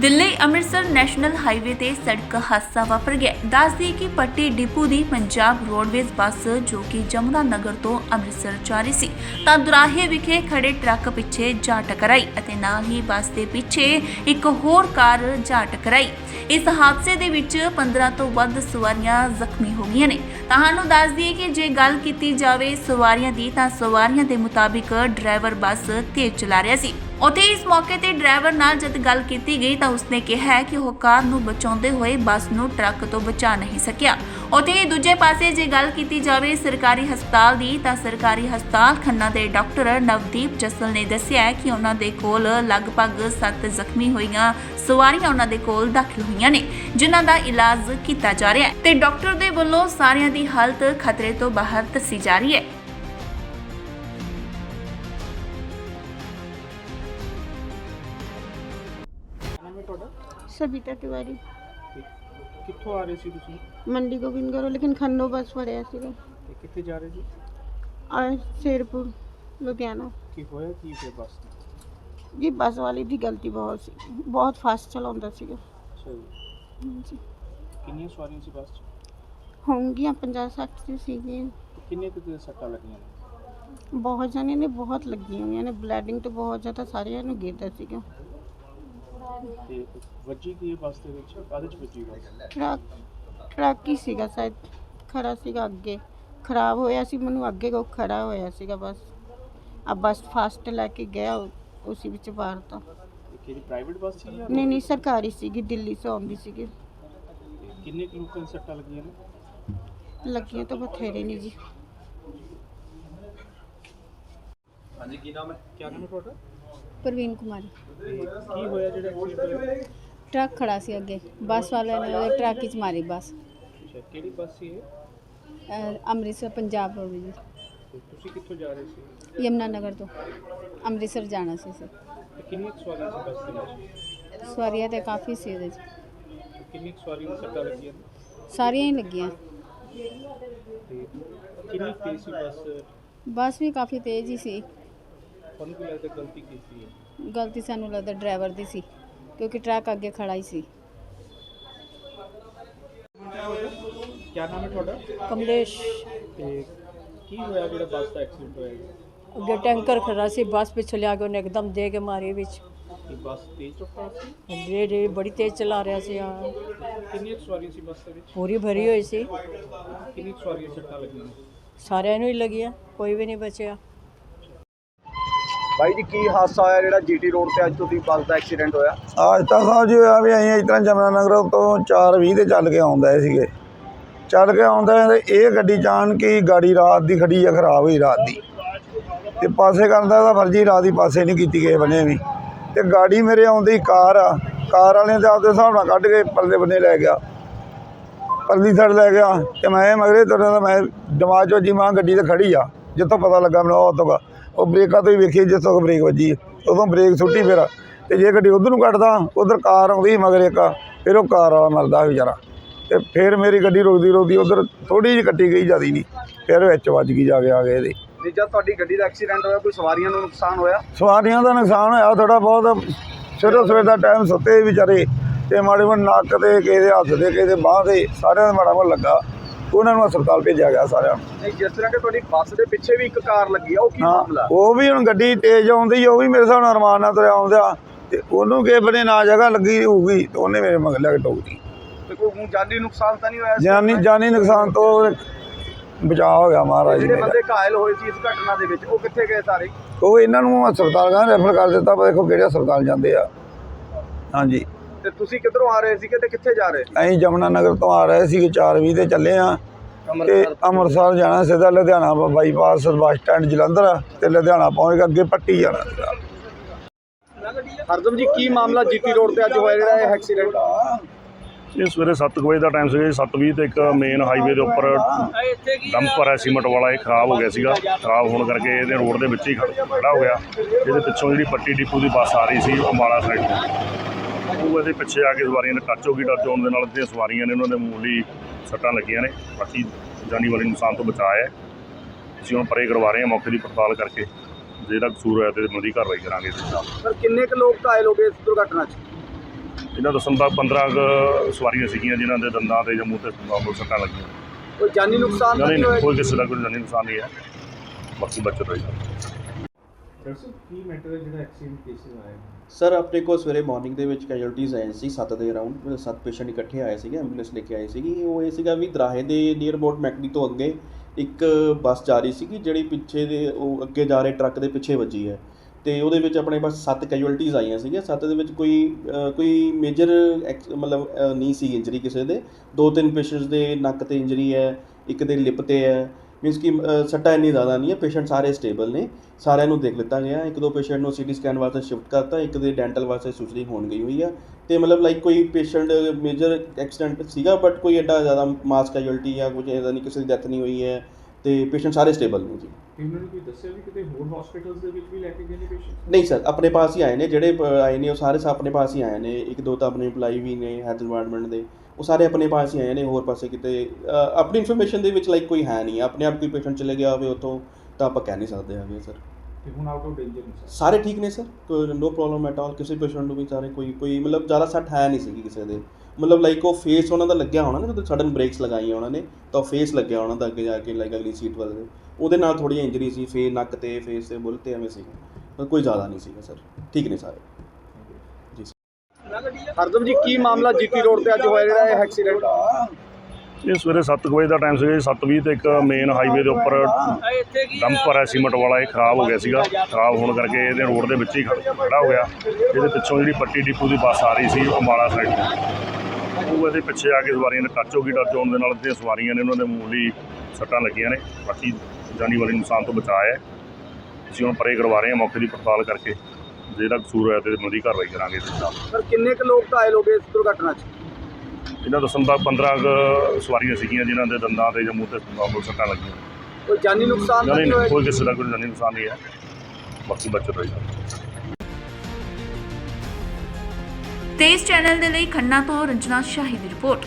Delhi Amritsar national highway ਤੇ ਸੜਕ ਹਾਦਸਾ ਵਾਪਰ ਗਿਆ। ਦੱਸਦੀ ਕਿ ਪੱਟੀ ਡਿਪੂ ਦੀ ਪੰਜਾਬ ਰੋਡਵੇਜ਼ ਬੱਸ ਜੋ ਕਿ ਜਮੁਨਾ ਨਗਰ ਤੋਂ ਅੰਮ੍ਰਿਤਸਰ ਜਾ ਰਹੀ ਸੀ, ਤਾਂ ਦੁਰਾਹੇ ਵਿਖੇ ਖੜੇ ਟਰੱਕ ਪਿੱਛੇ ਜਾ ਟਕਰਾਈ ਅਤੇ ਨਾਲ ਹੀ ਬੱਸ ਦੇ ਪਿੱਛੇ ਇੱਕ ਹੋਰ ਕਾਰ ਜਾ ਟਕਰਾਈ। ਇਸ ਹਾਦਸੇ ਦੇ ਵਿੱਚ 15 ਤੋਂ ਵੱਧ ਸਵਾਰੀਆਂ ਜ਼ਖਮੀ ਹੋ ਗਈਆਂ ਨੇ। ਤੁਹਾਨੂੰ ਦੱਸ ਦਈਏ ਕਿ ਜੇ ਗੱਲ ਕੀਤੀ ਜਾਵੇ ਸਵਾਰੀਆਂ ਦੀ, ਤਾਂ ਸਵਾਰੀਆਂ ਦੇ ਮੁਤਾਬਿਕ ਡਰਾਈਵਰ ਬੱਸ ਤੇਜ਼ ਚਲਾ ਰਿਹਾ ਸੀ। ਉੱਥੇ ਇਸ ਮੌਕੇ ਤੇ ਡਰਾਈਵਰ ਨਾਲ ਜਦ ਗੱਲ ਕੀਤੀ ਗਈ ਤਾਂ ਉਸਨੇ ਕਿਹਾ ਕਿ ਉਹ ਕਾਰ ਨੂੰ ਬਚਾਉਂਦੇ ਹੋਏ ਬੱਸ ਨੂੰ ਟਰੱਕ ਤੋਂ ਬਚਾ ਨਹੀਂ ਸਕਿਆ। ਉੱਥੇ ਹੀ ਦੂਜੇ ਪਾਸੇ ਜੇ ਗੱਲ ਕੀਤੀ ਜਾਵੇ ਸਰਕਾਰੀ ਹਸਪਤਾਲ ਦੀ ਤਾਂ ਸਰਕਾਰੀ ਹਸਪਤਾਲ ਖੰਨਾ ਦੇ ਡਾਕਟਰ ਨਵਦੀਪ ਜਸਲ ਨੇ ਦੱਸਿਆ ਕਿ ਉਹਨਾਂ ਦੇ ਕੋਲ ਲਗਭਗ 7 ਜ਼ਖਮੀ ਹੋਈਆਂ ਸਵਾਰੀਆਂ ਉਹਨਾਂ ਦੇ ਕੋਲ ਦਾਖਲ ਹੋਈਆਂ ਨੇ, ਜਿਨ੍ਹਾਂ ਦਾ ਇਲਾਜ ਕੀਤਾ ਜਾ ਰਿਹਾ ਹੈ ਤੇ ਡਾਕਟਰ ਦੇ ਵੱਲੋਂ ਸਾਰਿਆਂ ਦੀ ਹਾਲਤ ਖਤਰੇ ਤੋਂ ਬਾਹਰ ਦੱਸੀ ਜਾ ਰਹੀ ਹੈ। ਸਬੀਤਾ ਤਿਵਾਰੀ ਤੇ ਕਿੱਥੋਂ ਆ ਰਹੇ ਸੀ ਤੁਸੀਂ? ਮੰਡੀ ਗੋਬਿੰਦਗੜ੍ਹ ਲੇਕਿਨ ਖੰਨੋ ਬੱਸ ਫੜਿਆ ਸੀਗਾ। ਤੇ ਕਿੱਥੇ ਜਾ ਰਹੇ ਸੀ? ਆ ਸ਼ੇਰਪੁਰ ਲੁਧਿਆਣਾ। ਕੀ ਹੋਇਆ ਕੀ ਫਿਰ ਬੱਸ ਜੀ ਬੱਸ ਵਾਲੀ ਦੀ ਗਲਤੀ ਬਹੁਤ ਸੀ। ਬਹੁਤ ਫਾਸਟ ਚਲਾਉਂਦਾ ਸੀਗਾ। ਅੱਛਾ ਜੀ। ਹਾਂਜੀ। ਕਿੰਨੀਆਂ ਸਵਾਰੀਆਂ ਸੀ ਬੱਸ 'ਚ? ਹੋਣਗੀਆਂ 50 60 ਤੇ ਸੀਗੀਆਂ। ਤੇ ਕਿੰਨੇ ਕੁ ਦੇ ਸੱਟਾਂ ਲੱਗੀਆਂ ਨੇ? ਬਹੁਤ ਜਣੇ ਨੇ ਬਹੁਤ ਲੱਗੀਆਂ ਹੋਈਆਂ ਨੇ। ਬਲੈਡਿੰਗ ਤੋਂ ਬਹੁਤ ਜ਼ਿਆਦਾ ਸਾਰਿਆਂ ਨੂੰ ਗਿਰਦਾ ਸੀਗਾ। ਤੇ ਵੱਜੀ ਕੀ ਬੱਸ ਦੇ ਵਿੱਚ? ਕਾਹਦੇ 'ਚ ਵੱਜੀ ਬੱਸ ਟਰੱਕ ਟਰੱਕ ਹੀ ਸੀਗਾ ਸ਼ਾਇਦ ਖੜਾ ਸੀਗਾ ਅੱਗੇ। ਖਰਾਬ ਹੋਇਆ ਸੀ ਮੈਨੂੰ ਅੱਗੇ ਕੋ ਖੜਾ ਹੋਇਆ ਸੀਗਾ ਬਸ। ਆ ਬੱਸ ਫਾਸਟ ਲੈ ਕੇ ਗਿਆ ਉਸੀ ਵਿੱਚ ਮਾਰਤਾ ਇਹ ਕਿਹੜੀ ਪ੍ਰਾਈਵੇਟ ਬੱਸ ਸੀ ਜਾਂ ਨਹੀਂ ਨਹੀਂ ਸਰਕਾਰੀ ਸੀਗੀ ਦਿੱਲੀ ਤੋਂ ਆਉਂਦੀ ਸੀਗੀ। ਤੇ ਕਿੰਨੇ ਕੁ ਲੋਕਾਂ ਦੀ ਸੱਟਾਂ ਲੱਗੀਆਂ ਨੇ? ਲੱਗੀਆਂ ਤਾਂ ਬਥੇਰੇ ਨਹੀਂ ਜੀ। ਹਾਂਜੀ ਕੀ ਨਾਮ ਹੈ? ਕੀ ਨਾਮ ਹੈ ਤੁਹਾਡਾ? ਪ੍ਰਵੀਨ ਕੁਮਾਰੀ। ਤੇ ਕੀ ਹੋਇਆ ਜਿਹੜਾ ਐਕਸੀਡੈਂਟ ਹੋਇਆ? ਟਰੱਕ ਖੜਾ ਸੀ ਅੱਗੇ। ਬੱਸ ਵਾਲਿਆਂ ਨੇ ਉਹਦੇ ਟਰੱਕ ਵਿੱਚ ਮਾਰੀ ਬੱਸ। ਅੱਛਾ ਕਿਹੜੀ ਬੱਸ ਸੀ ਇਹ? ਅਹ ਅੰਮ੍ਰਿਤਸਰ ਪੰਜਾਬ ਰੋਡ ਜੀ। ਤੇ ਤੁਸੀਂ ਕਿੱਥੋਂ ਜਾ ਰਹੇ ਸੀ? ਯਮਨਾ ਨਗਰ ਤੋਂ। ਅੰਮ੍ਰਿਤਸਰ ਜਾਣਾ ਸੀ ਅਸੀਂ ਤੇ ਕਿੰਨੀ ਕੁ ਸਵਾਰੀਆਂ ਸੀ ਬੱਸ ਦੇ ਵਿੱਚ? ਸਵਾਰੀਆਂ ਤੇ ਕਾਫੀ ਸੀ ਉਹਦੇ 'ਚ। ਤੇ ਕਿੰਨੀ ਕੁ ਸਵਾਰੀਆਂ ਦੀ ਸੱਟਾਂ ਲੱਗੀਆਂ? ਨੇ ਸਾਰੀਆਂ ਹੀ ਲੱਗੀਆਂ। ਤੇ ਕਿੰਨੀ ਤੇਜ਼ ਸੀ ਬੱਸ? ਬੱਸ ਵੀ ਕਾਫੀ ਤੇਜ਼ ਹੀ ਸੀ। ਤੁਹਾਨੂੰ ਕੀ ਲੱਗਦਾ ਗਲਤੀ ਕੀਤੀ ਹੈ ਗਲਤੀ ਸਾਨੂੰ ਲੱਗਦਾ ਡਰਾਈਵਰ ਦੀ ਸੀ ਕਿਉਂਕਿ ਟਰੱਕ ਅੱਗੇ ਖੜਾ ਹੀ ਸੀ। ਕੀ ਨਾਮ ਹੈ ਤੁਹਾਡਾ? ਕਮਲੇਸ਼। ਤੇ ਕੀ ਹੋਇਆ ਜਿਹੜਾ ਬੱਸ ਦਾ ਐਕਸੀਡੈਂਟ ਹੋਇਆ ਜੀ? ਅੱਗੇ ਟੈਂਕਰ ਖੜਾ ਸੀ ਬੱਸ ਪਿੱਛੇ ਲਿਆ ਕੇ ਉਹਨੇ ਇੱਕਦਮ ਦੇ ਕੇ ਮਾਰੀ ਵਿੱਚ। ਇਹ ਬੱਸ ਤੇਜ਼ ਰਫ਼ਤਾਰ ਸੀ? ਅੱਗੇ ਰੇ ਬੜੀ ਤੇਜ਼ ਚਲਾ ਰਿਹਾ ਸੀ ਹਾਂ। ਕਿੰਨੀਆਂ ਕੁ ਸਵਾਰੀਆਂ ਸੀ ਬੱਸ ਦੇ ਵਿੱਚ? ਪੂਰੀ ਭਰੀ ਹੋਈ ਸੀ। ਕਿੰਨੀ ਕੁ ਸਵਾਰੀਆਂ ਸੱਟਾਂ ਲੱਗੀਆਂ? ਨੇ? ਸਾਰਿਆਂ ਨੂੰ ਹੀ ਲੱਗੀਆਂ ਕੋਈ ਵੀ ਨਹੀਂ ਬਚਿਆ। ਬਾਈ ਜੀ, ਕੀ ਹਾਦਸਾ ਹੋਇਆ ਜਿਹੜਾ ਜੀਟੀ ਰੋਡ ਤੇ ਅੱਜ ਤੁਸੀਂ ਬੱਸ ਦਾ ਐਕਸੀਡੈਂਟ ਹੋਇਆ? ਅੱਜ ਤਾਂ ਸਾਹਿਬ ਜੀ ਹੋਇਆ ਵੀ ਅਸੀਂ ਇਸ ਤਰ੍ਹਾਂ ਜਮਨਾ ਨਗਰ ਤੋਂ 4:20 ਤੇ ਚੱਲ ਕੇ ਆਉਂਦਾ ਸੀਗੇ। ਚੱਲ ਕੇ ਆਉਂਦੇ ਤੇ ਇਹ ਗੱਡੀ ਜਾਣ ਕੇ ਗਾੜੀ ਰਾਤ ਦੀ ਖੜੀ ਆ, ਖਰਾਬ ਹੋਈ ਰਾਤ ਦੀ। ਤੇ ਪਾਸੇ ਕਰਦਾ ਤਾਂ ਫਰਜੀ ਰਾਤ ਦੀ ਪਾਸੇ ਨਹੀਂ ਕੀਤੀ ਗਏ ਬਨੇ ਵੀ। ਤੇ ਗਾੜੀ ਮੇਰੇ ਆਉਂਦੀ ਕਾਰ ਆ, ਕਾਰ ਵਾਲੇ ਨੇ ਤਾਂ ਆਪਦੇ ਹਿਸਾਬ ਨਾਲ ਕੱਢ ਕੇ ਪਰਲੇ ਬੰਨੇ ਲੈ ਗਿਆ। ਪਰਲੀ ਸਾਈਡ ਲੈ ਗਿਆ ਤੇ ਮੈਂ ਮਗਰੇ ਤੁਰਿਆ ਦਾ ਮੈਂ ਦਿਮਾਗ ਚੋਂ ਜੀ ਮਾਂ ਗੱਡੀ ਤੇ ਖੜੀ ਆ, ਜਿੱਥੋਂ ਪਤਾ ਲੱਗਾ ਮੈਨੂੰ ਉਹ ਤੋਂ ਉਹ ਬ੍ਰੇਕਾਂ ਤੋਂ ਹੀ ਵੇਖੀ ਜਿੱਥੋਂ ਬ੍ਰੇਕ ਵੱਜੀ ਉਦੋਂ ਬ੍ਰੇਕ ਸੁੱਟੀ ਫਿਰ। ਤੇ ਜੇ ਗੱਡੀ ਉਧਰ ਨੂੰ ਕੱਢਦਾ ਉਧਰ ਕਾਰ ਆਉਂਦੀ ਮਗਰ ਇੱਕ ਫਿਰ ਉਹ ਕਾਰ ਵਾਲਾ ਮਰਦਾ ਵਿਚਾਰਾ। ਤੇ ਫਿਰ ਮੇਰੀ ਗੱਡੀ ਰੁਕਦੀ ਰੁਕਦੀ ਉਧਰ ਥੋੜੀ ਜਿਹੀ ਕੱਟੀ ਗਈ ਜਿਆਦੀ ਨਹੀਂ। ਫਿਰ ਵਿੱਚ ਵੱਜ ਗਈ ਜਾ ਕੇ ਆ ਗਏ ਇਹਦੇ। ਤੇ ਜਦ ਤੁਹਾਡੀ ਗੱਡੀ ਦਾ ਐਕਸੀਡੈਂਟ ਹੋਇਆ ਕੋਈ ਸਵਾਰੀਆਂ ਨੂੰ ਨੁਕਸਾਨ ਹੋਇਆ? ਸਵਾਰੀਆਂ ਦਾ ਨੁਕਸਾਨ ਹੋਇਆ ਥੋੜਾ ਬਹੁਤ। ਸਵੇਰੇ ਸਵੇਰ ਦਾ ਟਾਈਮ ਸੁੱਤੇ ਵਿਚਾਰੇ। ਤੇ ਮਾੜੇ ਮੋਟੇ ਨੱਕ ਤੇ ਕਿਸੇ ਦੇ ਹੱਥ ਤੇ ਕਿਸੇ ਦੇ ਬਾਹ ਤੇ ਸਾਰਿਆਂ ਦੇ ਮਾੜਾ ਮੋਟਾ ਲੱਗਾ। ਉਹਨਾਂ ਨੂੰ ਹਸਪਤਾਲ ਭੇਜਿਆ ਗਿਆ ਸਾਰਿਆਂ ਨੂੰ। ਨਹੀਂ ਜਿਸ ਤਰ੍ਹਾਂ ਕਿ ਤੁਹਾਡੀ ਬੱਸ ਦੇ ਪਿੱਛੇ ਵੀ ਇੱਕ ਕਾਰ ਲੱਗੀ ਆ ਉਹ ਕੀ ਮਾਮਲਾ? ਉਹ ਵੀ ਹੁਣ ਗੱਡੀ ਤੇਜ਼ ਆਉਂਦੀ ਉਹ ਵੀ ਮੇਰੇ ਹਿਸਾਬ ਨਾਲ ਅਰਮਾਨ ਨਾਲ ਤੁਰਿਆ ਆਉਂਦਾ ਤੇ ਉਹਨੂੰ ਕਿਸੇ ਬਨੇ ਨਾ ਜਗ੍ਹਾ ਲੱਗੀ ਹੋਊਗੀ ਤੇ ਉਹਨੇ ਮੇਰੇ ਮਗਰ ਲੱਗ ਟੋਕਦੀ ਤੇ ਕੋਈ ਜਾਨੀ ਨੁਕਸਾਨ ਤਾਂ ਨਹੀਂ ਹੋਇਆ ਜਾਨੀ? ਜਾਨੀ ਨੁਕਸਾਨ ਤੋਂ ਬਚਾਅ ਹੋ ਗਿਆ ਮਹਾਰਾਜ ਜਿਹੜੇ ਬੰਦੇ ਘਾਇਲ ਹੋਏ ਸੀ ਇਸ ਘਟਨਾ ਦੇ ਵਿੱਚ ਉਹ ਕਿੱਥੇ ਗਏ ਸਾਰੇ? ਉਹ ਇਹਨਾਂ ਨੂੰ ਹਸਪਤਾਲ ਗਾਂ ਰੈਫਰ ਕਰ ਦਿੱਤਾ ਪਰ ਦੇਖੋ ਕਿਹੜੇ ਹਸਪਤਾਲ ਜਾਂਦੇ ਆ। ਹਾਂਜੀ। ਤੇ ਤੁਸੀਂ ਕਿੱਧਰੋਂ ਆ ਰਹੇ ਸੀਗੇ ਤੇ ਕਿੱਥੇ ਜਾ ਰਹੇ ਅਸੀਂ ਜਮਨਾ ਨਗਰ ਤੋਂ ਆ ਰਹੇ ਸੀਗੇ 4:20 ਤੇ ਚੱਲੇ ਆ ਤੇ ਅੰਮ੍ਰਿਤਸਰ ਜਾਣਾ ਸਿੱਧਾ Ludhiana bypass bus stand Jalandhar ਤੇ ਲੁਧਿਆਣਾ ਪਹੁੰਚ ਕੇ ਅੱਗੇ ਪੱਟੀ ਜਾਣਾ ਸੀਗਾ। ਹਰਦਮ ਜੀ ਕੀ ਮਾਮਲਾ ਜੀਟੀ ਰੋਡ ਤੇ ਅੱਜ ਹੋਇਆ ਜਿਹੜਾ ਇਹ ਐਕਸੀਡੈਂਟ? ਇਹ ਸਵੇਰੇ 7 ਵਜੇ ਦਾ ਟਾਈਮ ਸੀਗਾ 7:20 ਤੇ ਇੱਕ ਮੇਨ ਹਾਈਵੇ ਦੇ ਉੱਪਰ ਡੰਪਰ ਹੈ ਸੀਮਟ ਵਾਲਾ ਇਹ ਖਰਾਬ ਹੋ ਗਿਆ ਸੀਗਾ। ਖਰਾਬ ਹੋਣ ਕਰਕੇ ਇਹਦੇ ਰੋਡ ਦੇ ਵਿੱਚ ਹੀ ਖੜ- ਖੜਾ ਹੋ ਗਿਆ। ਇਹਦੇ ਪਿੱਛੋਂ ਜਿਹੜੀ ਪੱਟੀ ਡਿਪੂ ਦੀ ਬੱਸ ਆ ਰਹੀ ਸੀ ਉਹ ਮਾਲਾ ਸਾਈਡ ਤੋਂ। ਉਹ ਇਹਦੇ ਪਿੱਛੇ ਆ ਕੇ ਸਵਾਰੀਆਂ ਨੇ ਟੱਚ ਹੋ ਗਈ ਟੱਚ ਹੋਣ ਦੇ ਨਾਲ ਜਿਹੜੀਆਂ ਸਵਾਰੀਆਂ ਨੇ ਉਹਨਾਂ ਦੇ ਮਾਮੂਲੀ ਸੱਟਾਂ ਲੱਗੀਆਂ ਨੇ ਬਾਕੀ ਜਾਨੀ ਵਾਲੇ ਨੁਕਸਾਨ ਤੋਂ ਬਚਾਅ ਹੈ। ਅਸੀਂ ਹੁਣ ਪਰੇ ਕਰਵਾ ਰਹੇ ਹਾਂ ਮੌਕੇ ਦੀ ਪੜਤਾਲ ਕਰਕੇ ਜਿਹੜਾ ਕਸੂਰ ਹੋਇਆ ਤੇ ਬੰਦੀ ਕਾਰਵਾਈ ਕਰਾਂਗੇ ਇਸ ਦਾ ਸਰ ਕਿੰਨੇ ਕੁ ਲੋਕ ਘਾਇਲ ਹੋ ਗਏ ਇਸ ਦੁਰਘਟਨਾ 'ਚ? ਇਹਨਾਂ ਦੱਸਣ ਦਾ 15 ਕੁ ਸਵਾਰੀਆਂ ਸੀਗੀਆਂ ਜਿਨ੍ਹਾਂ ਦੇ ਦੰਦਾਂ ਤੇ ਜਾਂ ਮੂੰਹ ਤੇ ਮਾਮੂਲ ਸੱਟਾਂ ਲੱਗੀਆਂ। ਕੋਈ ਜਾਨੀ ਨੁਕਸਾਨ ਤਾਂ ਨਹੀਂ ਹੋਇਆ ਕੋਈ ਕਿਸੇ ਦਾ ਕੋਈ ਜਾਨੀ ਨੁਕਸਾਨ ਨਹੀਂ ਹੈ। ਬਾਕੀ ਬਚਤ ਹੋਈ। ਦਰਸਕ ਕੀ ਮੈਟਰ ਹੈ ਜਿਹੜਾ ਐਕਸੀਡੈਂਟ ਕੇਸਿਸ ਆਏ ਸਰ ਆਪਣੇ ਕੋਲ ਸਵੇਰੇ ਮਾਰਨਿੰਗ ਦੇ ਵਿੱਚ ਕੈਜੁਅਲਟੀਜ਼ ਆਏ ਸੀ 7 ਦੇ ਅਰਾਊਂਡ ਸੱਤ ਪੇਸ਼ੈਂਟ ਇਕੱਠੇ ਆਏ ਸੀਗੇ ਐਂਬੂਲੈਂਸ ਲੈ ਕੇ ਆਏ ਸੀਗੀ। ਉਹ ਇਹ ਸੀਗਾ ਵੀ ਦਰਾਹੇ ਦੇ ਨੀਅਰ ਅਬਾਊਟ ਮੈਕਡੀ ਤੋਂ ਅੱਗੇ ਇੱਕ ਬੱਸ ਜਾ ਰਹੀ ਸੀਗੀ, ਜਿਹੜੀ ਪਿੱਛੇ ਦੇ, ਉਹ ਅੱਗੇ ਜਾ ਰਹੇ ਟਰੱਕ ਦੇ ਪਿੱਛੇ ਵੱਜੀ ਹੈ। ਤੇ ਉਹਦੇ ਵਿੱਚ ਆਪਣੇ ਪਾਸ ਸੱਤ ਕੈਜੁਅਲਟੀਜ਼ ਆਈਆਂ ਸੀਗੀਆਂ। ਸੱਤ ਦੇ ਵਿੱਚ ਕੋਈ ਕੋਈ ਮੇਜਰ ਮਤਲਬ ਨਹੀਂ ਸੀ ਇੰਜਰੀ ਕਿਸੇ ਦੇ। ਦੋ ਤਿੰਨ ਪੇਸ਼ੈਂਟਸ ਦੇ ਨੱਕ ਤੇ ਇੰਜਰੀ ਹੈ, ਇੱਕ ਦੇ ਲਿਪ ਤੇ ਹੈ। ਮੀਨਸ ਕਿ ਸੱਟਾਂ ਇੰਨੀ ਜ਼ਿਆਦਾ ਨਹੀਂ ਹੈ ਪੇਸ਼ੈਂਟ ਸਾਰੇ ਸਟੇਬਲ ਨੇ ਸਾਰਿਆਂ ਨੂੰ ਦੇਖ ਲਿੱਤਾ ਗਿਆ। ਇੱਕ ਦੋ ਪੇਸ਼ੈਂਟ ਨੂੰ ਸੀਟੀ ਸਕੈਨ ਵਾਸਤੇ ਸ਼ਿਫਟ ਕਰਤਾ ਇੱਕ ਦੇ ਡੈਂਟਲ ਵਾਸਤੇ ਸੁਚਰੀ ਹੋਣ ਗਈ ਹੋਈ ਆ। ਤੇ ਮਤਲਬ ਲਾਈਕ ਕੋਈ ਪੇਸ਼ੈਂਟ ਮੇਜਰ ਐਕਸੀਡੈਂਟ ਸੀਗਾ ਬਟ ਕੋਈ ਐਡਾ ਜ਼ਿਆਦਾ ਮਾਸ ਕੈਜੁਅਲਟੀ ਜਾਂ ਕੁਝ ਇਹਦਾ ਨਹੀਂ ਕਿਸੇ ਦੀ ਡੈਥ ਨਹੀਂ ਹੋਈ ਹੈ ਤੇ ਪੇਸ਼ੈਂਟ ਸਾਰੇ ਸਟੇਬਲ ਨੇ ਜੀ। ਇਹਨਾਂ ਨੂੰ ਕੋਈ ਦੱਸਿਆ ਵੀ ਕਿਤੇ ਹੋਰ ਹਸਪੀਟਲਸ ਦੇ ਵਿੱਚ ਵੀ ਲੈ ਕੇ ਗਏ ਨੇ ਪੇਸ਼ੈਂਟ ਨਹੀਂ ਸਰ ਆਪਣੇ ਪਾਸ ਹੀ ਆਏ ਨੇ ਜਿਹੜੇ ਆਏ ਨੇ ਉਹ ਸਾਰੇ ਆਪਣੇ ਪਾਸ ਹੀ ਆਏ ਨੇ। ਇੱਕ ਦੋ ਤਾਂ ਆਪਣੇ EMPLOYE ਵੀ ਨੇ ਹੈਲਥ ਡਿਪਾਰਟਮੈਂਟ ਦੇ। ਉਹ ਸਾਰੇ ਆਪਣੇ ਪਾਸ ਹੀ ਆਏ ਨੇ ਹੋਰ ਪਾਸੇ ਕਿਤੇ ਆਪਣੀ ਇਨਫੋਰਮੇਸ਼ਨ ਦੇ ਵਿੱਚ ਲਾਈਕ ਕੋਈ ਹੈ ਨਹੀਂ ਆਪਣੇ ਆਪ ਕੋਈ ਪੇਸ਼ੈਂਟ ਚਲੇ ਗਿਆ ਹੋਵੇ ਉੱਥੋਂ ਤਾਂ ਆਪਾਂ ਕਹਿ ਨਹੀਂ ਸਕਦੇ ਹੈਗੇ ਸਰ ਤੇ ਹੁਣ ਆਊਟ ਆਫ ਡੇਂਜਰ ਨੇ ਸਰ ਸਾਰੇ ਠੀਕ ਨੇ ਸਰ ਕੋਈ ਨੋ ਪ੍ਰੋਬਲਮ ਐਟ ਆਲ ਕਿਸੇ ਪੇਸ਼ੈਂਟ ਨੂੰ ਵੀ ਸਾਰੇ ਕੋਈ ਕੋਈ ਮਤਲਬ ਜ਼ਿਆਦਾ ਸੱਟ ਹੈ ਨਹੀਂ ਸੀਗੀ ਕਿਸੇ ਦੇ। ਮਤਲਬ ਲਾਈਕ ਉਹ ਫੇਸ ਉਹਨਾਂ ਦਾ ਲੱਗਿਆ ਹੋਣਾ ਨਾ ਜਦੋਂ ਸਡਨ ਬ੍ਰੇਕਸ ਲਗਾਈਆਂ ਉਹਨਾਂ ਨੇ ਤਾਂ ਫੇਸ ਲੱਗਿਆ ਉਹਨਾਂ ਦਾ ਅੱਗੇ ਜਾ ਕੇ ਲਾਈਕ ਅਗਲੀ ਸੀਟ ਵੱਲ। ਉਹਦੇ ਨਾਲ ਥੋੜ੍ਹੀਆਂ ਇੰਜਰੀ ਸੀ ਫੇ ਨੱਕ ਤੇ ਫੇਸ ਤੇ ਬੁੱਲ ਤੇ ਐਵੇਂ ਸੀ ਕੋਈ ਜ਼ਿਆਦਾ ਨਹੀਂ ਸੀਗਾ ਸਰ ਠੀਕ ਨੇ ਸਾਰੇ। ਹਰਦਮ ਜੀ, ਕੀ ਮਾਮਲਾ ਜੀਟੀ ਰੋਡ ਤੇ ਅੱਜ ਹੋਇਆ ਜਿਹੜਾ ਇਹ ਐਕਸੀਡੈਂਟ ਇਹ ਸਵੇਰੇ 7 ਵਜੇ ਦਾ ਟਾਈਮ ਸੀਗਾ 7:20 ਤੇ ਇੱਕ ਮੇਨ ਹਾਈਵੇ ਦੇ ਉੱਪਰ ਡੰਪਰ ਹੈ ਸੀਮਟ ਵਾਲਾ, ਇਹ ਖਰਾਬ ਹੋ ਗਿਆ ਸੀਗਾ। ਖਰਾਬ ਹੋਣ ਕਰਕੇ ਇਹਦੇ ਰੋਡ ਦੇ ਵਿੱਚ ਹੀ ਖੜ- ਖੜਾ ਹੋ ਗਿਆ। ਇਹਦੇ ਪਿੱਛੋਂ ਜਿਹੜੀ ਪੱਟੀ ਡਿਪੂ ਦੀ ਬੱਸ ਆ ਰਹੀ ਸੀ ਅੰਬਾਲਾ ਸਾਈਡ ਤੋਂ। ਉਹ ਇਹਦੇ ਪਿੱਛੇ ਆ ਕੇ ਸਵਾਰੀਆਂ ਨੇ ਟੱਚ ਹੋ ਗਈ, ਟੱਚ ਹੋਣ ਦੇ ਨਾਲ ਜਿਹੜੀਆਂ ਸਵਾਰੀਆਂ ਨੇ ਉਹਨਾਂ ਦੇ ਮੂਲੀ ਸੱਟਾਂ ਲੱਗੀਆਂ ਨੇ। ਬਾਕੀ ਜਾਨੀ ਵਾਲੇ ਨੁਕਸਾਨ ਤੋਂ ਬਚਾਅ ਹੈ। ਅਸੀਂ ਹੁਣ ਪਰੇ ਕਰਵਾ ਰਹੇ ਹਾਂ ਮੌਕੇ ਦੀ ਪੜਤਾਲ ਕਰਕੇ। ਜਿਹੜਾ ਕਸੂਰ ਹੋਇਆ ਤੇ ਬੰਦੀ ਕਾਰਵਾਈ ਕਰਾਂਗੇ ਸਰ ਕਿੰਨੇ ਕੁ ਲੋਕ ਘਾਇਲ ਹੋ ਗਏ ਇਸ ਦੁਰਘਟਨਾ 'ਚ? ਇਹਨਾਂ ਦੱਸਣ ਦਾ 15 ਕੁ ਸਵਾਰੀਆਂ ਸੀਗੀਆਂ ਜਿਨ੍ਹਾਂ ਦੇ ਦੰਦਾਂ ਤੇ ਜਾਂ ਮੂੰਹ ਤੇ ਮਾਮੂਲ ਸੱਟਾਂ ਲੱਗੀਆਂ। ਕੋਈ ਜਾਨੀ ਨੁਕਸਾਨ ਤਾਂ ਨਹੀਂ ਹੋਇਆ ਕੋਈ ਕਿਸੇ ਦਾ ਕੋਈ ਜਾਨੀ ਨੁਕਸਾਨ ਨਹੀਂ ਹੈ। ਬਾਕੀ ਬਚਤ ਹੋਈ। ਤੇਜ਼ ਚੈਨਲ ਦੇ ਲਈ ਖੰਨਾ ਤੋਂ ਰੰਜਨਾ ਸ਼ਾਹੀ ਦੀ ਰਿਪੋਰਟ।